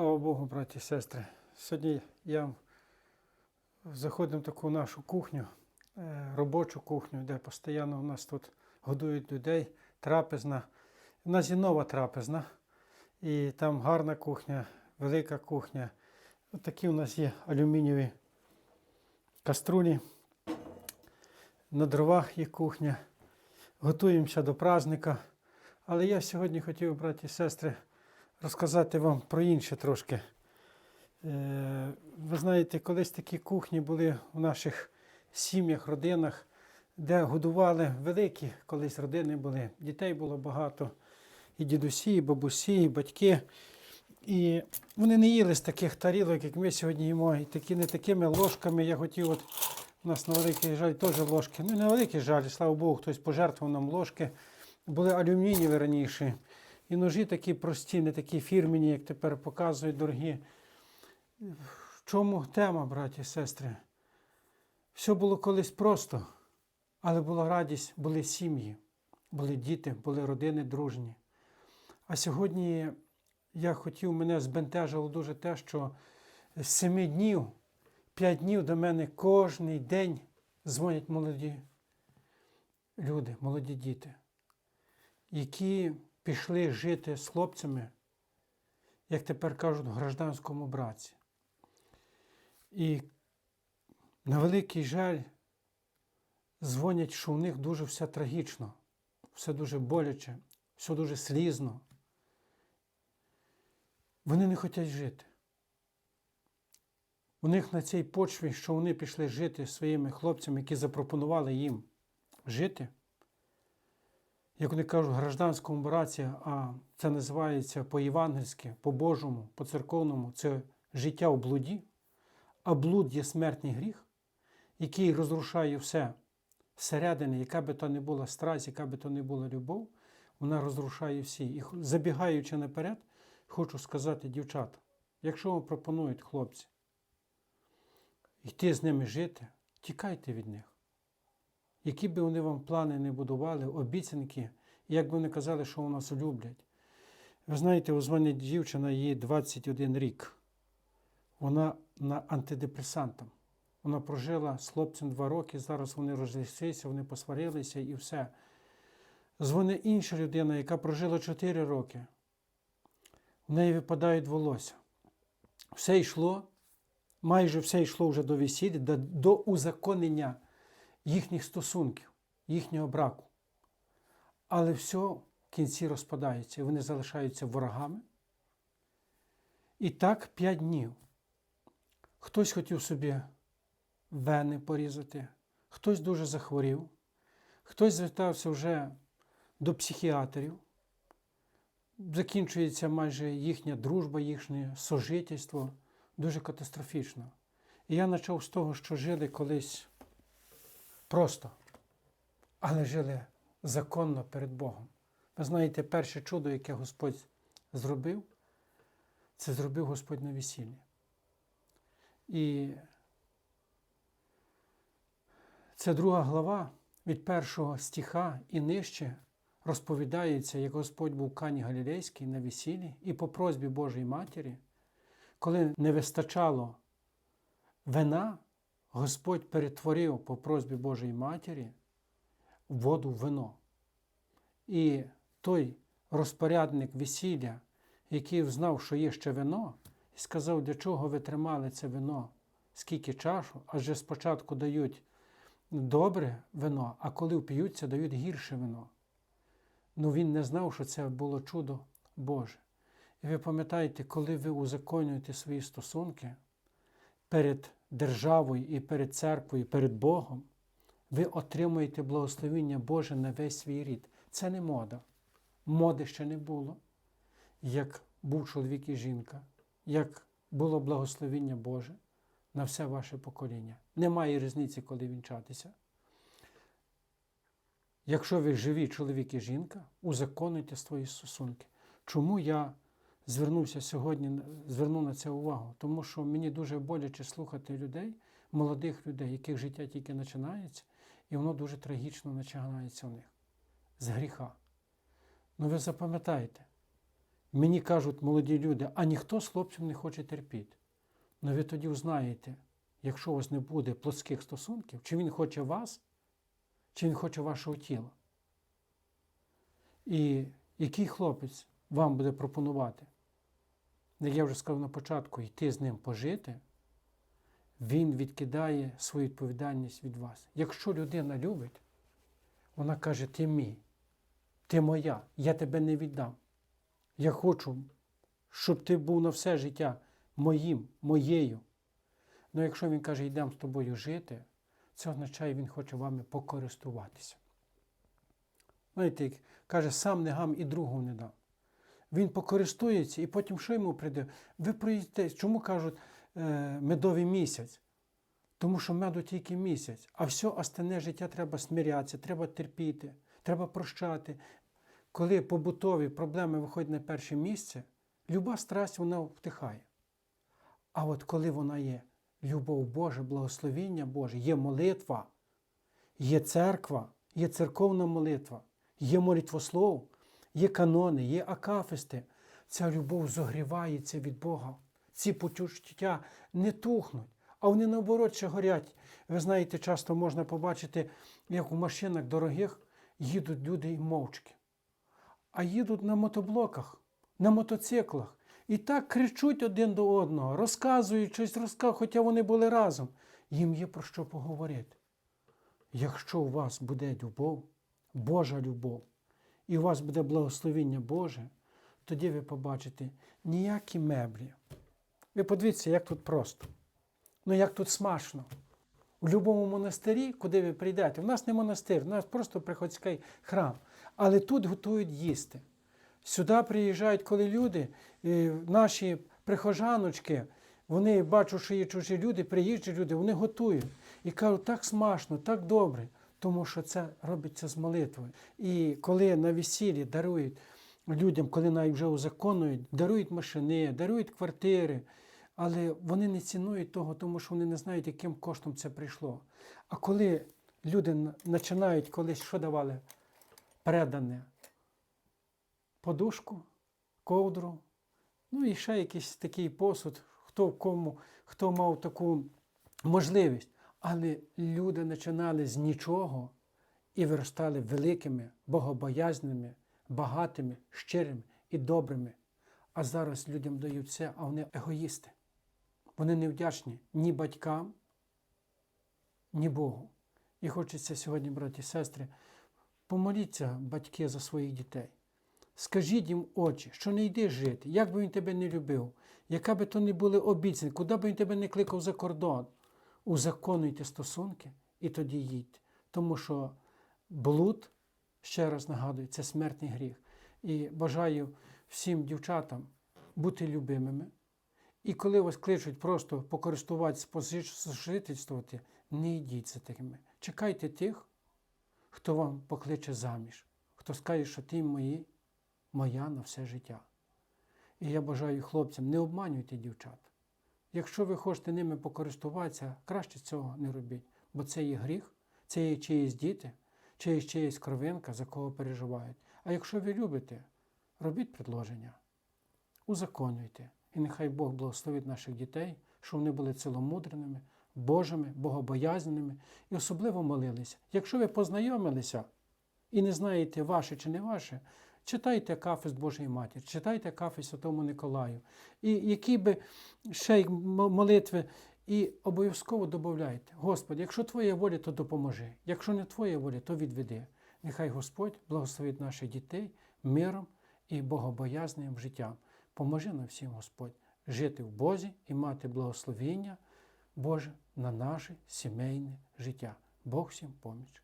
Слава Богу, браті і сестри. Сьогодні я заходимо в таку нашу кухню, е, робочу кухню, де постійно у нас тут годують людей, трапезна. У нас є нова трапезна, і там гарна кухня, велика кухня. Ось такі у нас є алюмінієві каструлі. На дровах є кухня. Готуємося до праздника. Але я сьогодні хотів, браті і сестри, розказати вам про інше трошки. Е, Ви знаєте, колись такі кухні були в наших сім'ях, родинах, де годували великі колись родини були. Дітей було багато, і дідусі, і бабусі, і батьки. І вони не їли з таких тарілок, як ми сьогодні їмо, і такі не такими ложками. Я хотів, от у нас на великий жаль теж ложки. Ну, не великий жаль, слава Богу, хтось пожертвував нам ложки. Були алюмінієві раніше. І ножі такі прості, не такі фірмені, як тепер показують дорогі. В чому тема, браті і сестри? Все було колись просто, але була радість, були сім'ї, були діти, були родини дружні. А сьогодні я хотів, мене збентежило дуже те, що з семи днів, п'ять днів до мене кожен день дзвонять молоді люди, молоді діти, які пішли жити з хлопцями, як тепер кажуть, в гражданському браці. І на великий жаль, дзвонять, що у них дуже все трагічно, все дуже боляче, все дуже слізно. Вони не хочуть жити. У них на цій почві, що вони пішли жити своїми хлопцями, які запропонували їм жити, як вони кажуть, в гражданському браці, а це називається по-євангельськи, по-божому, по-церковному, це життя у блуді, а блуд є смертний гріх, який розрушає все всередині, яка би то не була страсть, яка би то не була любов, вона розрушає всі. І забігаючи наперед, хочу сказати дівчата, якщо вам пропонують хлопці йти з ними жити, тікайте від них. Які би вони вам плани не будували, обіцянки, як вони казали, що у нас люблять. Ви знаєте, у мене дівчина їй 21 рік. Вона на антидепресантам. Вона прожила з хлопцем два роки, зараз вони розійшлися, вони посварилися і все. Дзвонить інша людина, яка прожила 4 роки. В неї випадають волосся. Все йшло, майже все йшло вже до весілля, до узаконення їхніх стосунків, їхнього браку. Але все в кінці розпадається, вони залишаються ворогами. І так п'ять днів. Хтось хотів собі вени порізати, хтось дуже захворів, хтось звертався вже до психіатрів. Закінчується майже їхня дружба, їхнє сожительство дуже катастрофічно. І я почав з того, що жили колись просто, але жили законно перед Богом. Ви знаєте, перше чудо, яке Господь зробив, це зробив Господь на весіллі. І це друга глава від першого стиха і нижче розповідається, як Господь був в Кані Галілейській на весіллі і по просьбі Божої Матері, коли не вистачало вина, Господь перетворив по просьбі Божої Матері воду в вино. І той розпорядник весілля, який знав, що є ще вино, і сказав, для чого ви тримали це вино, скільки чашу, адже спочатку дають добре вино, а коли вп'ються, дають гірше вино. Ну він не знав, що це було чудо Боже. І ви пам'ятаєте, коли ви узаконюєте свої стосунки перед державою і перед церквою, і перед Богом, ви отримуєте благословіння Боже на весь свій рід. Це не мода. Моди ще не було, як був чоловік і жінка, як було благословіння Боже на все ваше покоління. Немає різниці, коли вінчатися. Якщо ви живі чоловік і жінка, узаконуйте свої стосунки. Чому я звернувся сьогодні, звернув на це увагу? Тому що мені дуже боляче слухати людей, молодих людей, яких життя тільки починається, і воно дуже трагічно починається у них з гріха. Ну ви запам'ятайте, Мені кажуть молоді люди, а ніхто з хлопців не хоче терпіти. Ну ви тоді узнаєте, якщо у вас не буде плотських стосунків, чи він хоче вас, чи він хоче вашого тіла. І який хлопець вам буде пропонувати, як я вже сказав на початку, йти з ним пожити, він відкидає свою відповідальність від вас. Якщо людина любить, вона каже, ти мій, ти моя, я тебе не віддам. Я хочу, щоб ти був на все життя моїм, моєю. Ну якщо він каже, йдемо з тобою жити, це означає, він хоче вами покористуватися. Знаєте, як каже, сам не гам і другу не дам. Він покористується і потім що йому прийде? Ви проїдете, чому кажуть медовий місяць? Тому що меду тільки місяць, а все остальне життя треба смирятися, треба терпіти, треба прощати. Коли побутові проблеми виходять на перше місце, люба страсть вона втихає. А от коли вона є любов Божа, благословіння Боже, є молитва, є церква, є церковна молитва, є молитвослов, є канони, є акафисти, ця любов зогрівається від Бога. Ці почуття не тухнуть, а вони наоборот ще горять. Ви знаєте, часто можна побачити, як у машинах дорогих їдуть люди і мовчки а їдуть на мотоблоках, на мотоциклах. І так кричуть один до одного, розказують щось, розказують, хоча вони були разом. Їм є про що поговорити. Якщо у вас буде любов, Божа любов, і у вас буде благословіння Боже, тоді ви побачите ніякі меблі. Ви подивіться, як тут просто. Ну як тут смачно. У будь-якому монастирі, куди ви прийдете, в нас не монастир, в нас просто приходський храм. Але тут готують їсти. Сюди приїжджають, коли люди, е, наші прихожаночки, вони бачать, що є чужі люди, приїжджі люди, вони готують. І кажуть, так смачно, так добре, тому що це робиться з молитвою. І коли на весіллі дарують людям, коли навіть вже узаконують, дарують машини, дарують квартири. Але вони не цінують того, тому що вони не знають, яким коштом це прийшло. А коли люди починають колись що давали? Передане подушку, ковдру, ну і ще якийсь такий посуд, хто в кому, хто мав таку можливість. Але люди починали з нічого і виростали великими, богобоязними, багатими, щирими і добрими. А зараз людям дають все, а вони егоїсти. Вони не вдячні ні батькам, ні Богу. І хочеться сьогодні, браті і сестри, помоліться, батьки, за своїх дітей. Скажіть їм очі, що не йди жити, як би він тебе не любив, яка би то не були обіцянки, куди би він тебе не кликав за кордон. Узаконуйте стосунки і тоді їдьте. Тому що блуд, ще раз нагадую, це смертний гріх. І бажаю всім дівчатам бути любимими. І коли вас кличуть просто покористуватися, посожительствувати, не йдіть за такими. Чекайте тих, хто вам покличе заміж, хто скаже, що ти мої, моя на все життя. І я бажаю хлопцям, не обманюйте дівчат. Якщо ви хочете ними покористуватися, краще цього не робіть, бо це є гріх, це є чиїсь діти, чиїсь чиїсь кровинка, за кого переживають. А якщо ви любите, робіть предложення, узаконюйте. І нехай Бог благословить наших дітей, щоб вони були ціломудреними, Божими, богобоязненими і особливо молилися. Якщо ви познайомилися і не знаєте, ваше чи не ваше, читайте кафест Божої Матері, читайте кафест Святому Николаю. І які би ще молитви, і обов'язково додайте, Господи, якщо Твоя воля, то допоможи. Якщо не Твоя воля, то відведи. Нехай Господь благословить наших дітей миром і богобоязним життям. Поможи нам всім, Господь, жити в Бозі і мати благословіння Боже на наше сімейне життя. Бог всім поміч.